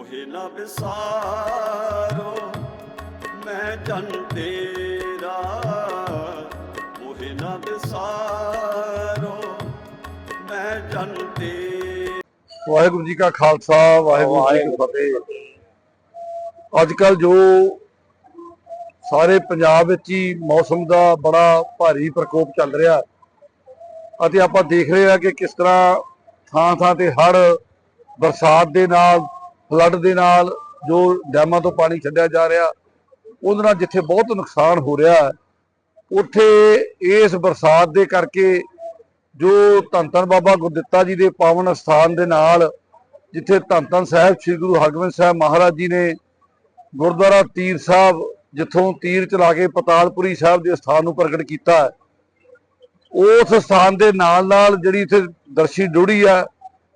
ਮੋਹਿ ਨ ਵਿਸਾਰੋ ਮੈਂ ਜਨ ਤੇਰਾ। ਮੋਹਿ ਨ ਵਿਸਾਰੋ ਮੈਂ ਜਨ ਤੇਰਾ। ਵਾਹਿਗੁਰੂ ਜੀ ਕਾ ਖਾਲਸਾ, ਵਾਹਿਗੁਰੂ ਜੀ ਕੀ ਫਤਿਹ। ਅੱਜ ਕੱਲ ਜੋ ਸਾਰੇ ਪੰਜਾਬ ਵਿੱਚ ਹੀ ਮੌਸਮ ਦਾ ਬੜਾ ਭਾਰੀ ਪ੍ਰਕੋਪ ਚੱਲ ਰਿਹਾ ਅਤੇ ਆਪਾਂ ਦੇਖ ਰਹੇ ਹਾਂ ਕਿ ਕਿਸ ਤਰ੍ਹਾਂ ਥਾਂ ਥਾਂ ਤੇ ਹੜ ਬਰਸਾਤ ਦੇ ਨਾਲ ਫਲੱਡ ਦੇ ਨਾਲ ਜੋ ਡੈਮਾਂ ਤੋਂ ਪਾਣੀ ਛੱਡਿਆ ਜਾ ਰਿਹਾ, ਉਹਦੇ ਨਾਲ ਜਿੱਥੇ ਬਹੁਤ ਨੁਕਸਾਨ ਹੋ ਰਿਹਾ ਉੱਥੇ ਇਸ ਬਰਸਾਤ ਦੇ ਕਰਕੇ ਜੋ ਧੰਨ ਧੰਨ ਬਾਬਾ ਗੁਰਦਿੱਤਾ ਜੀ ਦੇ ਪਾਵਨ ਸਥਾਨ ਦੇ ਨਾਲ ਜਿੱਥੇ ਧੰਨ ਧੰਨ ਸਾਹਿਬ ਸ੍ਰੀ ਗੁਰੂ ਹਰਗੋਬਿੰਦ ਸਾਹਿਬ ਮਹਾਰਾਜ ਜੀ ਨੇ ਗੁਰਦੁਆਰਾ ਤੀਰ ਸਾਹਿਬ ਜਿੱਥੋਂ ਤੀਰ ਚਲਾ ਕੇ ਪਤਾਲਪੁਰੀ ਸਾਹਿਬ ਦੇ ਸਥਾਨ ਨੂੰ ਪ੍ਰਗਟ ਕੀਤਾ ਉਸ ਸਥਾਨ ਦੇ ਨਾਲ ਨਾਲ ਜਿਹੜੀ ਇੱਥੇ ਦਰਸ਼ੀ ਡੋੜੀ ਆ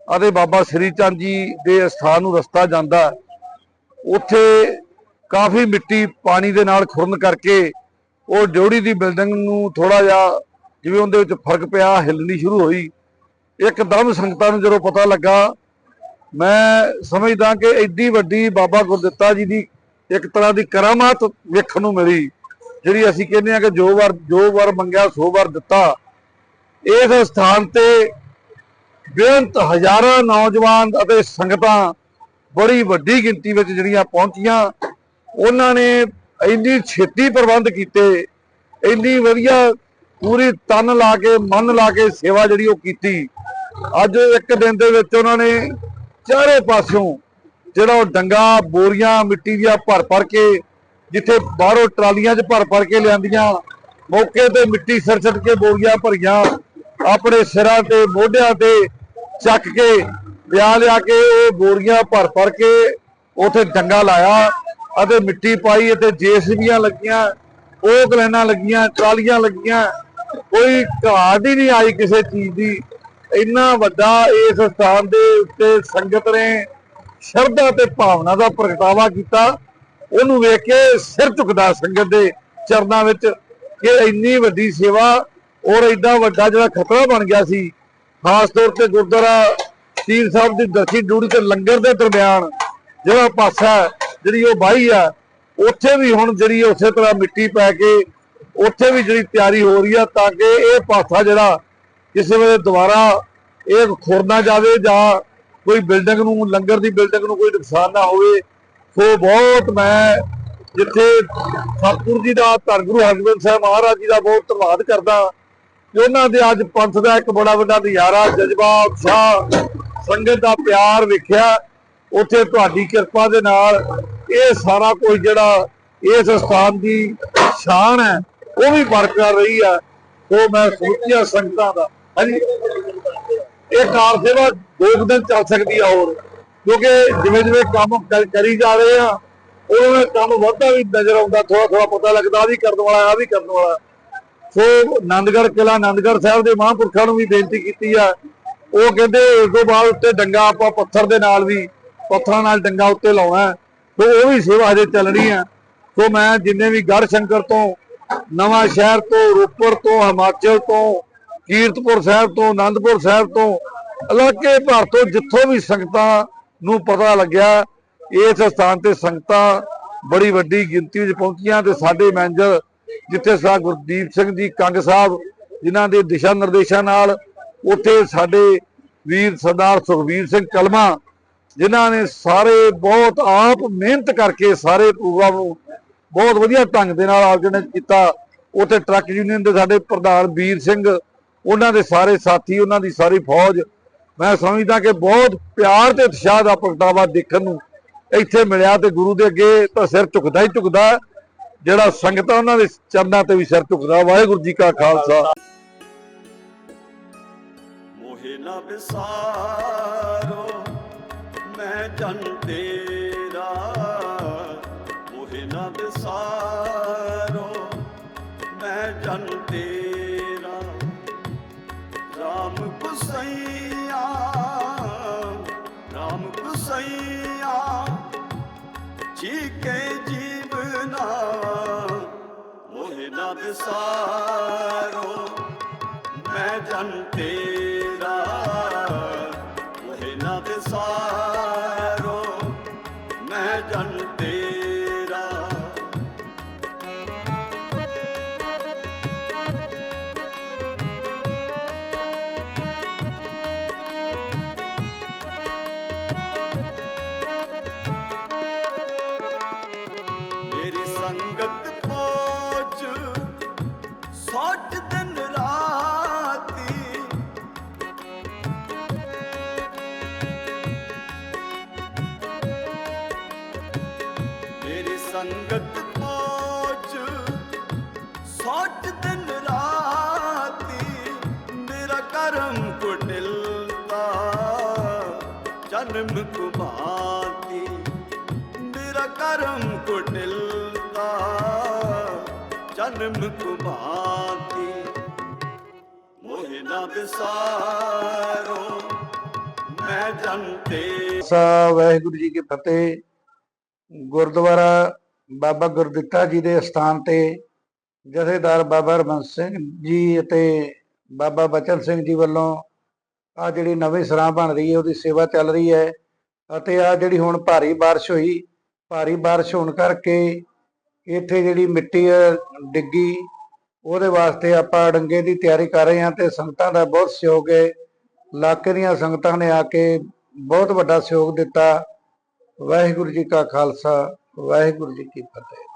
ਅਤੇ ਬਾਬਾ ਸ੍ਰੀ ਚੰਦ ਜੀ ਦੇ ਸਥਾਨ ਨੂੰ ਰਸਤਾ ਜਾਂਦਾ ਉੱਥੇ ਕਾਫੀ ਮਿੱਟੀ ਪਾਣੀ ਦੇ ਨਾਲ ਖੁਰਨ ਕਰਕੇ ਉਹ ਡਿਉੜੀ ਦੀ ਬਿਲਡਿੰਗ ਨੂੰ ਥੋੜਾ ਜਿਹਾ ਜਿਵੇਂ ਉਹਦੇ ਵਿੱਚ ਫ਼ਰਕ ਪਿਆ, ਹਿੱਲਣੀ ਸ਼ੁਰੂ ਹੋਈ। ਇੱਕਦਮ ਸੰਗਤਾਂ ਨੂੰ ਜਦੋਂ ਪਤਾ ਲੱਗਾ, ਮੈਂ ਸਮਝਦਾ ਕਿ ਐਡੀ ਵੱਡੀ ਬਾਬਾ ਗੁਰਦਿੱਤਾ ਜੀ ਦੀ ਇੱਕ ਤਰ੍ਹਾਂ ਦੀ ਕਰਾਮਾਤ ਵੇਖਣ ਨੂੰ ਮਿਲੀ, ਜਿਹੜੀ ਅਸੀਂ ਕਹਿੰਦੇ ਆ ਕਿ ਜੋ ਵਾਰ ਜੋ ਵਾਰ ਮੰਗਿਆ, ਸੋ ਵਾਰ ਦਿੱਤਾ। ਇਸ ਸਥਾਨ ਤੇ ਬੇਅੰਤ ਹਜ਼ਾਰਾਂ ਨੌਜਵਾਨ ਅਤੇ ਸੰਗਤਾਂ ਬੜੀ ਵੱਡੀ ਗਿਣਤੀ ਵਿੱਚ ਜਿਹੜੀਆਂ ਪਹੁੰਚੀਆਂ, ਉਹਨਾਂ ਨੇ ਇੰਨੀ ਛੇਤੀ ਪ੍ਰਬੰਧ ਕੀਤੇ, ਇੰਨੀ ਵਧੀਆ ਪੂਰੀ ਤਨ ਲਾ ਕੇ, ਮਨ ਲਾ ਕੇ ਸੇਵਾ ਜਿਹੜੀ ਉਹ ਕੀਤੀ। ਅੱਜ ਇੱਕ ਦਿਨ ਦੇ ਵਿੱਚ ਉਹਨਾਂ ਨੇ ਚਾਰੇ ਪਾਸਿਓਂ ਜਿਹੜਾ ਉਹ ਡੰਗਾ, ਬੋਰੀਆਂ, ਮਿੱਟੀ ਦੀਆਂ ਭਰ ਭਰ ਕੇ, ਜਿੱਥੇ ਬਾਹਰੋਂ ਟਰਾਲੀਆਂ 'ਚ ਭਰ ਭਰ ਕੇ ਲਿਆਂਦੀਆਂ, ਮੌਕੇ ਤੇ ਮਿੱਟੀ ਸਿਰ ਛੱਡ ਕੇ ਬੋਰੀਆਂ ਭਰੀਆਂ, ਆਪਣੇ ਸਿਰਾਂ ਤੇ, ਮੋਢਿਆਂ ਤੇ ਚੱਕ ਕੇ ਵਿਆਹ ਲਿਆ ਕੇ ਉਹ ਬੋਰੀਆਂ ਭਰ ਭਰ ਕੇ ਉਥੇ ਡੰਗਾ ਲਾਇਆ ਅਤੇ ਮਿੱਟੀ ਪਾਈ ਅਤੇ ਜੇਸੀਬੀਆਂ ਲੱਗੀਆਂ, ਉਹ ਕਲੈਨਾਂ ਲੱਗੀਆਂ, ਟਰਾਲੀਆਂ ਲੱਗੀਆਂ। ਕੋਈ ਘਾਟ ਹੀ ਨਹੀਂ ਆਈ ਕਿਸੇ ਚੀਜ਼ ਦੀ। ਇੰਨਾ ਵੱਡਾ ਇਸ ਸਥਾਨ ਦੇ ਉੱਤੇ ਸੰਗਤ ਨੇ ਸ਼ਰਧਾ ਤੇ ਭਾਵਨਾ ਦਾ ਪ੍ਰਗਟਾਵਾ ਕੀਤਾ। ਉਹਨੂੰ ਵੇਖ ਕੇ ਸਿਰ ਝੁਕਦਾ ਸੰਗਤ ਦੇ ਚਰਨਾਂ ਵਿੱਚ ਕਿ ਇੰਨੀ ਵੱਡੀ ਸੇਵਾ ਔਰ ਐਡਾ ਵੱਡਾ ਜਿਹੜਾ ਖਤਰਾ ਬਣ ਗਿਆ ਸੀ ਖਾਸ ਤੌਰ ਤੇ ਗੁਰਦੁਆਰਾ ਤੀਰ ਸਾਹਿਬ ਦੀ ਦਰਸ਼ੀ ਡਿਊਟੀ ਤੇ ਲੰਗਰ ਦੇ ਦਰਮਿਆਨ ਜਿਹੜਾ ਪਾਸਾ ਜਿਹੜੀ ਉਹ ਬਾਈ ਆ ਉੱਥੇ ਵੀ ਹੁਣ ਜਿਹੜੀ ਉਸੇ ਤਰ੍ਹਾਂ ਮਿੱਟੀ ਪੈ ਕੇ ਉੱਥੇ ਵੀ ਜਿਹੜੀ ਤਿਆਰੀ ਹੋ ਰਹੀ ਆ ਤਾਂ ਕਿ ਇਹ ਪਾਸਾ ਜਿਹੜਾ ਕਿਸੇ ਵੇਲੇ ਦੁਬਾਰਾ ਇਹ ਖੁਰਨਾ ਜਾਵੇ ਜਾਂ ਕੋਈ ਬਿਲਡਿੰਗ ਨੂੰ, ਲੰਗਰ ਦੀ ਬਿਲਡਿੰਗ ਨੂੰ ਕੋਈ ਨੁਕਸਾਨ ਨਾ ਹੋਵੇ। ਸੋ ਬਹੁਤ ਮੈਂ ਜਿੱਥੇ ਸਤਿਗੁਰੂ ਜੀ ਦਾ ਧੰਨ ਗੁਰੂ ਹਰਗੋਬਿੰਦ ਸਾਹਿਬ ਮਹਾਰਾਜ ਜੀ ਦਾ ਬਹੁਤ ਧੰਨਵਾਦ ਕਰਦਾ। ਉਹਨਾਂ ਦੇ ਅੱਜ ਪੰਥ ਦਾ ਇੱਕ ਬੜਾ ਵੱਡਾ ਨਜ਼ਾਰਾ, ਜਜ਼ਬਾ, ਉਤਸ਼ਾਹ, ਸੰਗਤ ਦਾ ਪਿਆਰ ਵੇਖਿਆ। ਉੱਥੇ ਤੁਹਾਡੀ ਕਿਰਪਾ ਦੇ ਨਾਲ ਇਹ ਸਾਰਾ ਕੁਝ ਜਿਹੜਾ ਇਸ ਸਥਾਨ ਦੀ ਸ਼ਾਨ ਹੈ, ਉਹ ਵੀ ਬਰਕਰਾਰ ਰਹੀ ਹੈ। ਉਹ ਮੈਂ ਸੋਚਿਆ ਸੰਗਤਾਂ ਦਾ। ਹਾਂਜੀ। ਇਹ ਕਾਰ ਸੇਵਾ ਦੋ ਕੁ ਦਿਨ ਚੱਲ ਸਕਦੀ ਆ ਹੋਰ, ਕਿਉਂਕਿ ਜਿਵੇਂ ਜਿਵੇਂ ਕੰਮ ਕਰ- ਕਰੀ ਜਾ ਰਹੇ ਆ ਉਹਨਾਂ ਕੰਮ ਵੱਧਦਾ ਵੀ ਨਜ਼ਰ ਆਉਂਦਾ ਥੋੜਾ ਥੋੜਾ ਪਤਾ ਲੱਗਦਾ ਆ ਵੀ ਕਰਨ ਵਾਲਾ ਆ ਵੀ ਕਰਨ ਵਾਲਾ। ਸੋ ਆਨੰਦਗੜ੍ਹ ਕਿਲਾ ਆਨੰਦਗੜ੍ਹ ਸਾਹਿਬ ਦੇ ਮਹਾਂਪੁਰਖਾਂ ਨੂੰ ਵੀ ਬੇਨਤੀ ਕੀਤੀ ਆ। ਉਹ ਕਹਿੰਦੇ ਉਸ ਤੋਂ ਬਾਅਦ ਉੱਤੇ ਡੰਗਾ ਆਪਾਂ ਪੱਥਰ ਦੇ ਨਾਲ ਵੀ, ਪੱਥਰਾਂ ਨਾਲ ਡੰਗਾ ਉੱਤੇ ਲਾਉਣਾ ਸੋ ਉਹ ਵੀ ਸੇਵਾ ਹਜੇ ਚੱਲਣੀ ਆ ਸੋ ਮੈਂ ਜਿੰਨੇ ਵੀ ਗੜ ਸ਼ੰਕਰ ਤੋਂ, ਨਵਾਂ ਸ਼ਹਿਰ ਤੋਂ, ਰੋਪੜ ਤੋਂ, ਹਿਮਾਚਲ ਤੋਂ, ਕੀਰਤਪੁਰ ਸਾਹਿਬ ਤੋਂ ਆਨੰਦਪੁਰ ਸਾਹਿਬ ਤੋਂ ਇਲਾਕੇ ਭਰ ਤੋਂ ਜਿੱਥੋਂ ਵੀ ਸੰਗਤਾਂ ਨੂੰ ਪਤਾ ਲੱਗਿਆ, ਇਸ ਸਥਾਨ ਤੇ ਸੰਗਤਾਂ ਬੜੀ ਵੱਡੀ ਗਿਣਤੀ ਵਿੱਚ ਪਹੁੰਚੀਆਂ ਤੇ ਸਾਡੇ ਮੈਨੇਜਰ ਜਿੱਥੇ ਸਾ ਗੁਰਦੀਪ ਸਿੰਘ ਜੀ, ਕੰਗ ਸਾਹਿਬ ਜਿਨ੍ਹਾਂ ਦੇ ਦਿਸ਼ਾ ਨਿਰਦੇਸ਼ਾਂ ਨਾਲ ਉੱਥੇ ਸਾਡੇ ਵੀਰ ਸਰਦਾਰ ਸੁਖਵੀਰ ਸਿੰਘ ਕਲਮਾ, ਜਿਨ੍ਹਾਂ ਨੇ ਸਾਰੇ ਬਹੁਤ ਆਪ ਮਿਹਨਤ ਕਰਕੇ ਸਾਰੇ ਪ੍ਰੋਗਰਾਮ ਨੂੰ ਬਹੁਤ ਵਧੀਆ ਢੰਗ ਦੇ ਨਾਲ ਆਰਗੇਨਾਈਜ਼ ਕੀਤਾ। ਉੱਥੇ ਟਰੱਕ ਯੂਨੀਅਨ ਦੇ ਸਾਡੇ ਪ੍ਰਧਾਨ ਵੀਰ ਸਿੰਘ, ਉਹਨਾਂ ਦੇ ਸਾਰੇ ਸਾਥੀ, ਉਹਨਾਂ ਦੀ ਸਾਰੀ ਫੌਜ। ਮੈਂ ਸਮਝਦਾ ਕਿ ਬਹੁਤ ਪਿਆਰ ਤੇ ਉਤਸ਼ਾਹ ਦਾ ਪ੍ਰਗਟਾਵਾ ਦੇਖਣ ਨੂੰ ਇੱਥੇ ਮਿਲਿਆ ਤੇ ਗੁਰੂ ਦੇ ਅੱਗੇ ਤਾਂ ਸਿਰ ਝੁਕਦਾ ਹੀ ਝੁਕਦਾ। ਜਿਹੜਾ ਸੰਗਤਾਂ ਉਹਨਾਂ ਦੇ ਚਰਨਾਂ ਤੇ ਵੀ ਸਿਰ ਝੁਕਦਾ। ਵਾਹਿਗੁਰੂ ਜੀ ਕਾ ਖਾਲਸਾ। ਮੋਹਿ ਨ ਵਿਸਾਰੋ, ਮੈਂ ਜਨ ਤੇਰਾ। ਮੋਹਿ ਨ ਵਿਸਾਰੋ ਮੋਹਿ ਨ ਮੈਂ ਜਨ ਤੇਰਾ ਸੰਗਤ ਪੋਚ ਸੋਚ ਦਿਨ ਰਾਤੀ ਮੇਰਾ ਕਰਮ ਕੁਟਿਲਤਾ। ਜਨਮ ਕੁਮਾਤੀ, ਮੇਰਾ ਕਰਮ ਕੁਟਿਲਤਾ। ਜਨਮ ਕੁਮਾਤੀ, ਮੋਹਿ ਨਾ ਵਿਸਾਰੋ, ਮੈਂ ਜਨਤੇ ਸਾ ਵਾਹਿਗੁਰੂ ਜੀ ਕੀ ਫਤਿਹ। ਗੁਰਦੁਆਰਾ ਬਾਬਾ ਗੁਰਦਿੱਤਾ ਜੀ ਦੇ ਸਥਾਨ ਤੇ ਜਥੇਦਾਰ ਬਾਬਾ ਹਰਬੰਸ ਸਿੰਘ ਜੀ ਅਤੇ ਬਾਬਾ ਬਚਨ ਸਿੰਘ ਜੀ ਵੱਲੋਂ ਆ ਜਿਹੜੀ ਨਵੀਂ ਸਰਾਂ ਬਣ ਰਹੀ ਹੈ, ਉਹਦੀ ਸੇਵਾ ਚੱਲ ਰਹੀ ਹੈ ਅਤੇ ਆ ਜਿਹੜੀ ਹੁਣ ਭਾਰੀ ਬਾਰਿਸ਼ ਹੋਈ, ਭਾਰੀ ਬਾਰਿਸ਼ ਹੋਣ ਕਰਕੇ ਇੱਥੇ ਜਿਹੜੀ ਮਿੱਟੀ ਹੈ, ਡਿੱਗੀ, ਉਹਦੇ ਵਾਸਤੇ ਆਪਾਂ ਡੰਗੇ ਦੀ ਤਿਆਰੀ ਕਰ ਰਹੇ ਹਾਂ ਤੇ ਸੰਗਤਾਂ ਦਾ ਬਹੁਤ ਸਹਿਯੋਗ ਹੈ। ਇਲਾਕੇ ਦੀਆਂ ਸੰਗਤਾਂ ਨੇ ਆ ਕੇ ਬਹੁਤ ਵੱਡਾ ਸਹਿਯੋਗ ਦਿੱਤਾ। ਵਾਹਿਗੁਰੂ ਜੀ ਕਾ ਖਾਲਸਾ। ਵਾਹਿਗੁਰੂ ਜੀ ਕੀ ਫਤਿਹ।